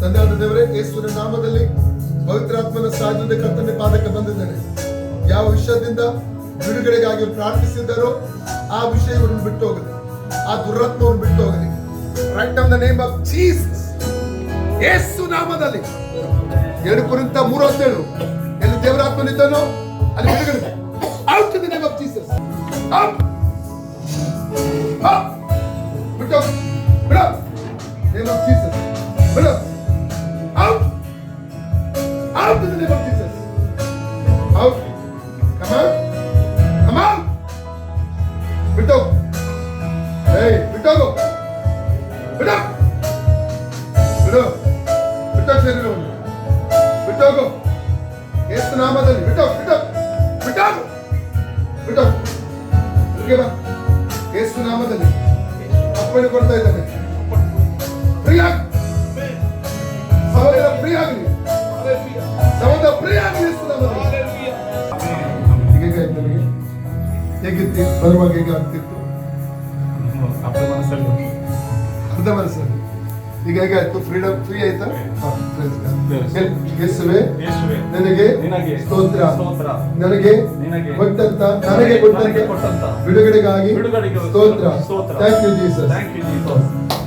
ತಂದೆಯಾದ ದೇವರೇ, ಯೇಸುವಿನ ನಾಮದಲ್ಲಿ ಪವಿತ್ರಾತ್ಮನ ಸಾಧ್ಯದ ಕರ್ತನೆ ಪಾದಕ್ಕೆ ಬಂದಿದ್ದೇನೆ. ಯಾವ ವಿಷಯದಿಂದ ಬಿಡುಗಡೆಗಾಗಿ ಪ್ರಾರ್ಥಿಸಿದ್ದಾರೋ ಆ ವಿಷಯವನ್ನು ಬಿಟ್ಟು ಹೋಗಲಿ. ಆ ದುರಾತ್ಮವನ್ನು ಬಿಟ್ಟು ಹೋಗಲಿ. Right on the name of Jesus ಯೇಸು ನಾಮದಲ್ಲಿ. ಎರಡು ಕುರಿತ ಮೂರು ಹತ್ತೇಳು ಎಲ್ಲಿ ದೇವರಾತ್ಮನಿದ್ದಾನೋ ಅಲ್ಲಿ ಬಿಡುಗಡೆ. Out the name of Jesus ಬಿಟ್ಟು ಬಿಡ. ನೇಮ್ ಆಫ್ ಬಿಟ್ಟೋಗು ಬಿಡು. ಬಿಡು. ಬಿಟ್ಟೋಗ್ ಶರೀರವನ್ನು ಬಿಟ್ಟೋಗು ಯೇಸು ನಾಮದಲ್ಲಿ. ಬಿಟ್ಟೋಗ್ ಬಿಟ್ಟು ಬಿಟ್ಟೋಗು ಬಿಟ್ಟೋಗು ಇಲ್ಲಿಗೆ ಬಾ. ಯೇಸು ನಾಮದಲ್ಲಿ. ಅಪ್ಪಣೆ ಕೊಡ್ತಾ ಇದ್ದಾನೆ. ಆಗಿ. ಸಹೋದರ ಫ್ರೀ ಆಗಲಿ ಸಹೋದರ ಫ್ರೀ ಆಗಲಿ ಯೇಸು ನಾಮದಲ್ಲಿ. ಈಗ ಹೇಗಿತ್ತು ಪರವಾಗಿ ಹೇಗೆ ಆಗ್ತಿತ್ತು? ಮನಸ್ಸಲ್ಲಿ ಅರ್ಧ ಮನಸ್ಸಲ್ಲಿ ಈಗ ಹೇಗಾಯ್ತು ಫ್ರೀಡಮ್ ಫ್ರೀ ಆಯ್ತಾ. ಯೇಸುವೆ ನನಗೆ ಸ್ತೋತ್ರ. ನನಗೆ ಕೊಟ್ಟಂತ ನನಗೆ ಕೊಟ್ಟಂತ ಬಿಡುಗಡೆಗಾಗಿ ಬಿಡುಗಡೆಗೆ ಸ್ತೋತ್ರ. ಸ್ತೋತ್ರ. Thank you Jesus thank you Jesus